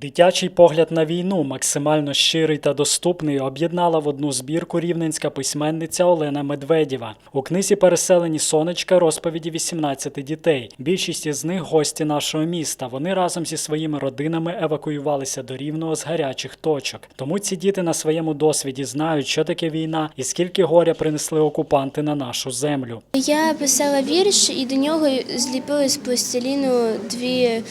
Дитячий погляд на війну, максимально щирий та доступний, об'єднала в одну збірку рівненська письменниця Олена Медведєва. У книзі переселені сонечка розповіді 18 дітей. Більшість із них гості нашого міста. Вони разом зі своїми родинами евакуювалися до рівного з гарячих точок. Тому ці діти на своєму досвіді знають, що таке війна і скільки горя принесли окупанти на нашу землю. Я писала вірш і до нього зліпили з пластиліну дві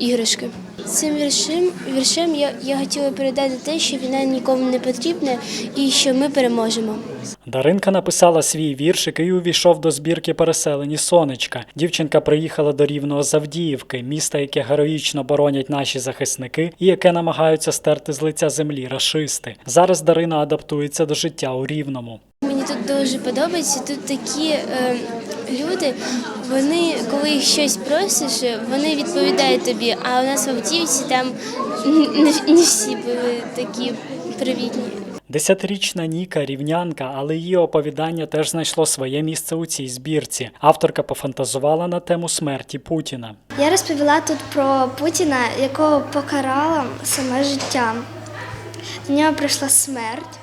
іграшки. Цим віршем, віршем я, я хотіла передати те, що війна нікому не потрібна і що ми переможемо. Даринка написала свій віршик і увійшов до збірки переселені сонечка. Дівчинка приїхала до рівного з Авдіївки, міста, яке героїчно боронять наші захисники, і яке намагаються стерти з лиця землі рашисти. Зараз Дарина адаптується до життя у рівному. Мені тут дуже подобається. Тут такі е, люди, вони, коли їх щось просиш, вони відповідають тобі. А у нас в Авдіївці там не, не всі були такі привітні. Десятирічна Ніка рівнянка, але її оповідання теж знайшло своє місце у цій збірці. Авторка пофантазувала на тему смерті Путіна. Я розповіла тут про Путіна, якого покарало саме життя. До нього прийшла смерть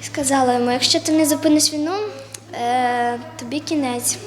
і сказала йому: якщо ти не зупиниш війну, тобі кінець.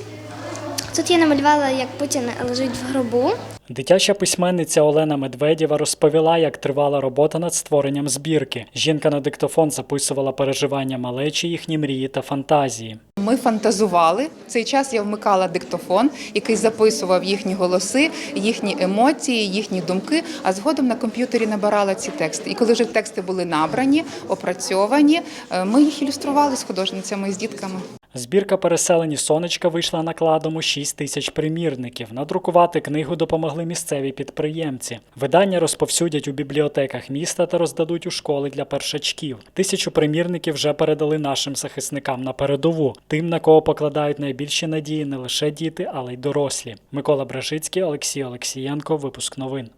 Тут я намалювала, як Путін лежить в гробу. Дитяча письменниця Олена Медведєва розповіла, як тривала робота над створенням збірки. Жінка на диктофон записувала переживання малечі, їхні мрії та фантазії. Ми фантазували. В цей час я вмикала диктофон, який записував їхні голоси, їхні емоції, їхні думки. А згодом на комп'ютері набирала ці тексти. І коли вже тексти були набрані, опрацьовані, е, ми їх ілюстрували з художницями і з дітками. Збірка переселені сонечка вийшла накладом у 6 тисяч примірників. Надрукувати книгу допомогли місцеві підприємці. Видання розповсюдять у бібліотеках міста та роздадуть у школи для першачків. Тисячу примірників вже передали нашим захисникам на передову, тим, на кого покладають найбільші надії не лише діти, але й дорослі. Микола Бражицький, Олексій Олексієнко. Випуск новин.